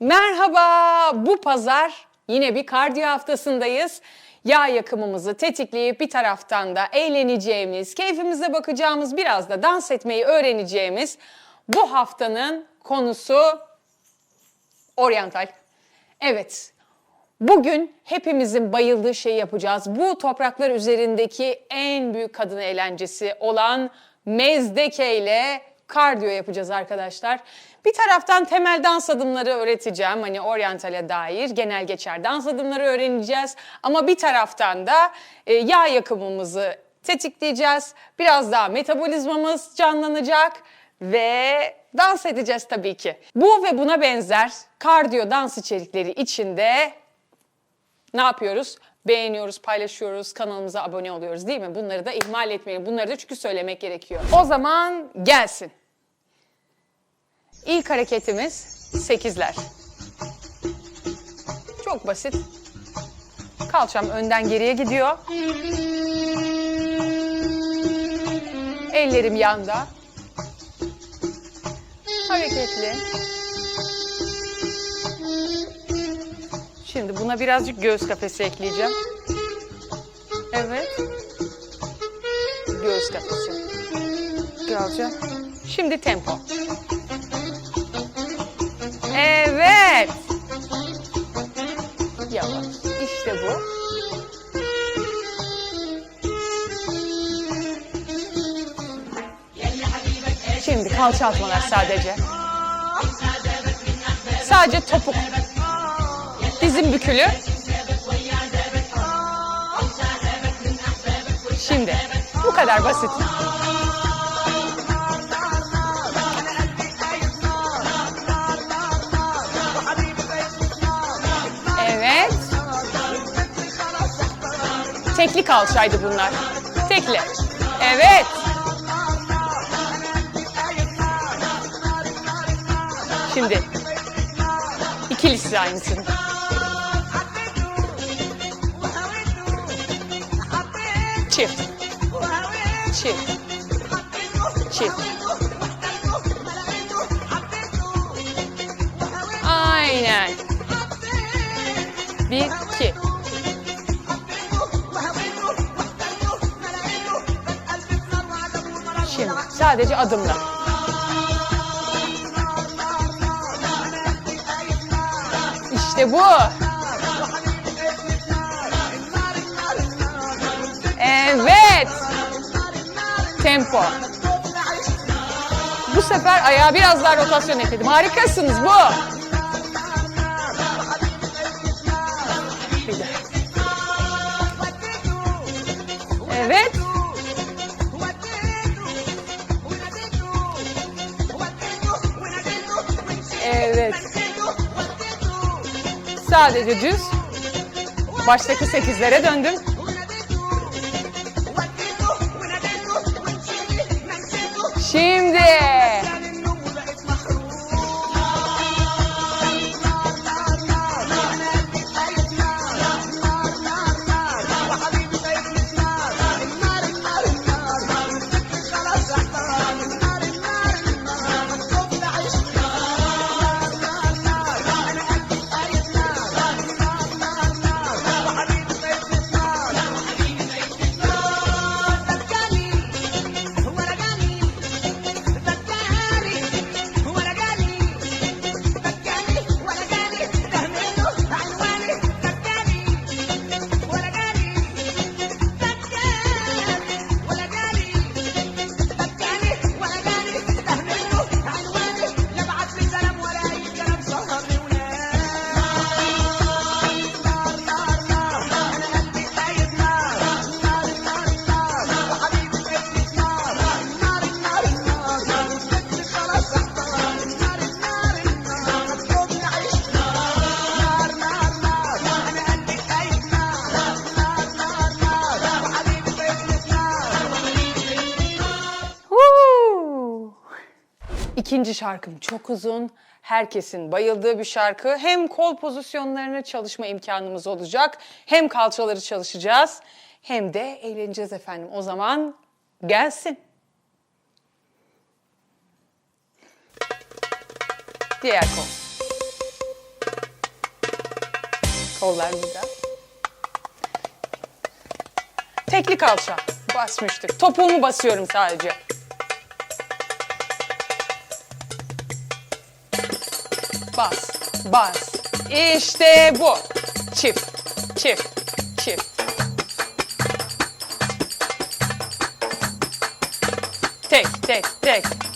Merhaba, bu pazar yine bir kardiyo haftasındayız. Yağ yakımımızı tetikleyip bir taraftan da eğleneceğimiz, keyfimize bakacağımız, biraz da dans etmeyi öğreneceğimiz bu haftanın konusu oryantal. Evet, Bugün hepimizin bayıldığı şeyi yapacağız. Bu topraklar üzerindeki en büyük kadın eğlencesi olan mezdeke ile kardiyo yapacağız arkadaşlar. Bir taraftan temel dans adımları öğreteceğim. Hani oryantale dair genel geçer dans adımları öğreneceğiz. Ama bir taraftan da e, yağ yakımımızı tetikleyeceğiz. Biraz daha metabolizmamız canlanacak ve dans edeceğiz tabii ki. Bu ve buna benzer kardiyo dans içerikleri içinde ne yapıyoruz? Beğeniyoruz, paylaşıyoruz, kanalımıza abone oluyoruz değil mi? Bunları da ihmal etmeyin. Bunları da çünkü söylemek gerekiyor. O zaman gelsin. İlk hareketimiz sekizler. Çok basit. Kalçam önden geriye gidiyor. Ellerim yanda. Hareketli. Şimdi buna birazcık göğüs kafesi ekleyeceğim. Evet. Göğüs kafesi. Birazcık. Şimdi tempo. İşte bu. Şimdi kalça atmalar sadece. Sadece topuk. Dizim bükülü. Şimdi bu kadar basit. Tekli kalçaydı bunlar. Tekli. Evet. Şimdi ikilisi aynısını. Çift. Çift. Çift. Aynen. Bir, iki. Sadece adımla. İşte bu. Evet. Tempo. Bu sefer ayağa biraz daha rotasyon ekledim. Harikasınız bu. Evet. Sadece düz. Baştaki sekizlere döndüm. Şimdi. şarkım çok uzun, herkesin bayıldığı bir şarkı. Hem kol pozisyonlarını çalışma imkanımız olacak, hem kalçaları çalışacağız, hem de eğleneceğiz efendim. O zaman gelsin. Diğer kol. Kollar burada. Tekli kalça. Basmıştık. Topuğumu basıyorum sadece. bas, bas. İşte bu. Çift, çift, çift. Tek, tek, tek.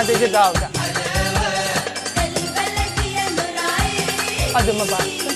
sadece dalga. Adıma bastım.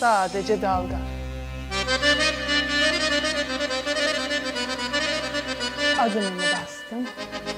sadece dalga. Adımını bas. 等我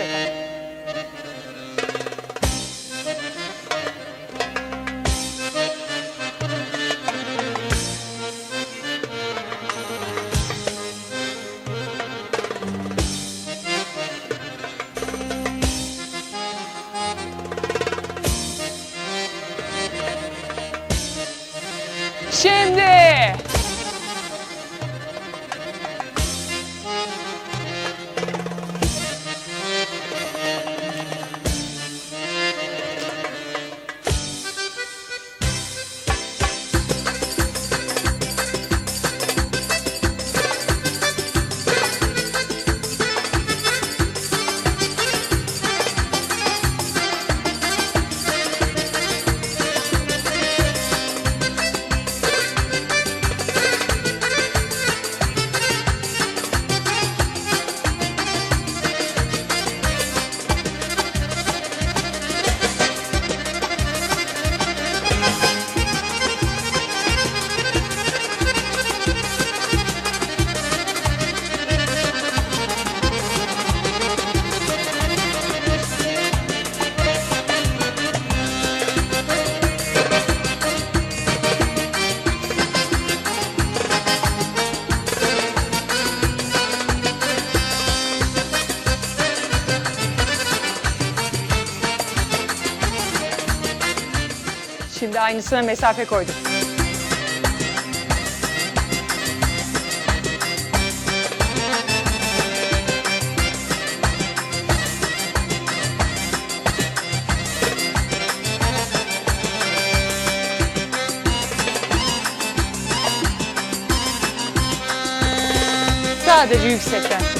second. aynısına mesafe koyduk. Sadece yüksekten.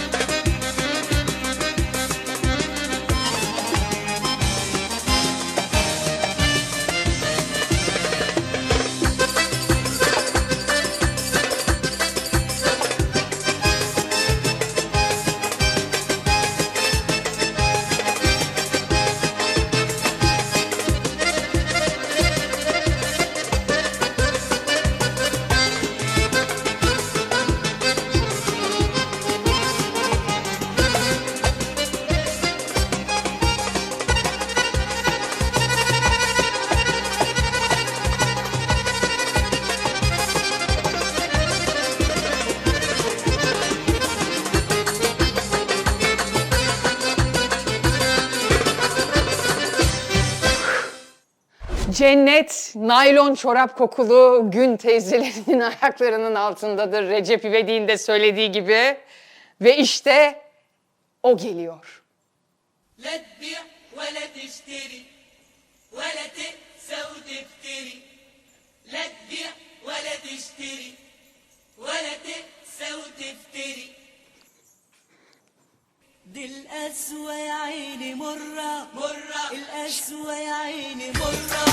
Cennet naylon çorap kokulu gün teyzelerinin ayaklarının altındadır. Recep İvedik'in de söylediği gibi. Ve işte o geliyor. لا تبيع ولا تشتري ولا تقسى وتفتري لا تبيع ولا تشتري ولا تقسى وتفتري دي القسوة يا عيني مرة مرة القسوة يا عيني مرة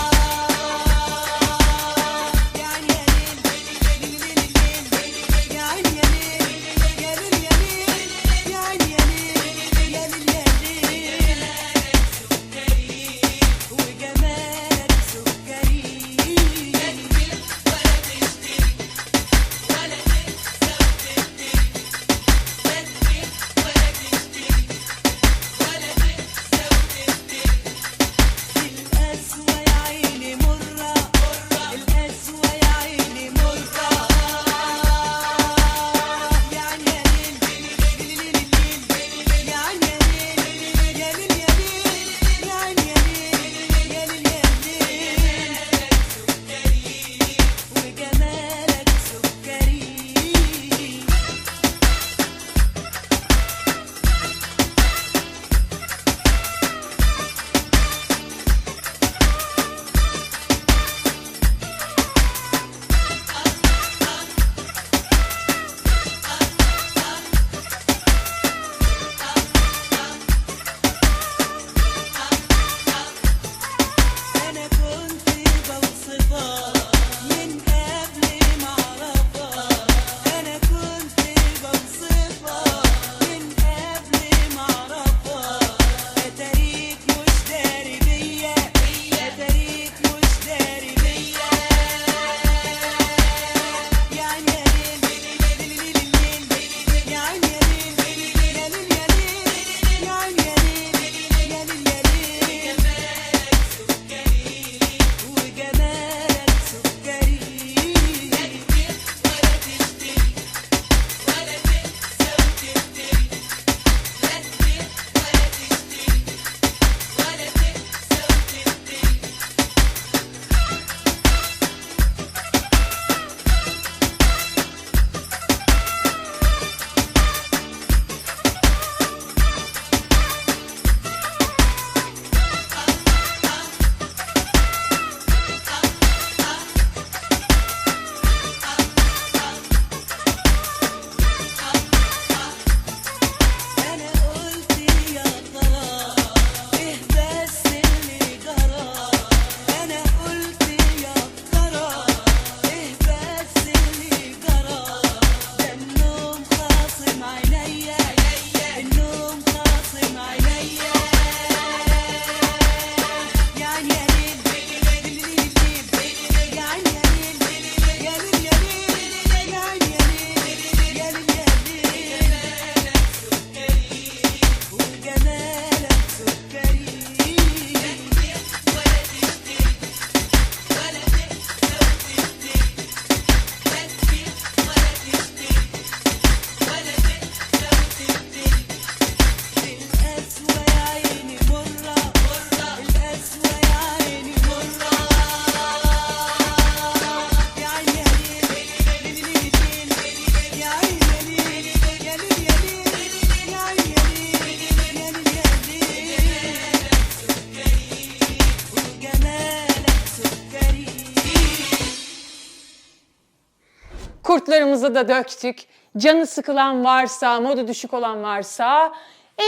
Kurtlarımızı da döktük. Canı sıkılan varsa, modu düşük olan varsa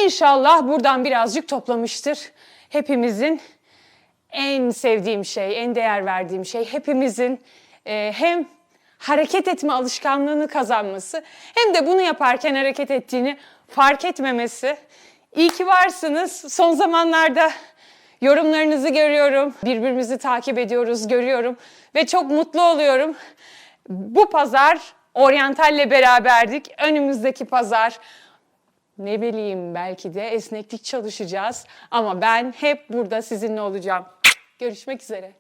inşallah buradan birazcık toplamıştır. Hepimizin en sevdiğim şey, en değer verdiğim şey hepimizin e, hem hareket etme alışkanlığını kazanması hem de bunu yaparken hareket ettiğini fark etmemesi. İyi ki varsınız. Son zamanlarda yorumlarınızı görüyorum. Birbirimizi takip ediyoruz, görüyorum ve çok mutlu oluyorum. Bu pazar Oriental'le beraberdik. Önümüzdeki pazar ne bileyim belki de esneklik çalışacağız ama ben hep burada sizinle olacağım. Görüşmek üzere.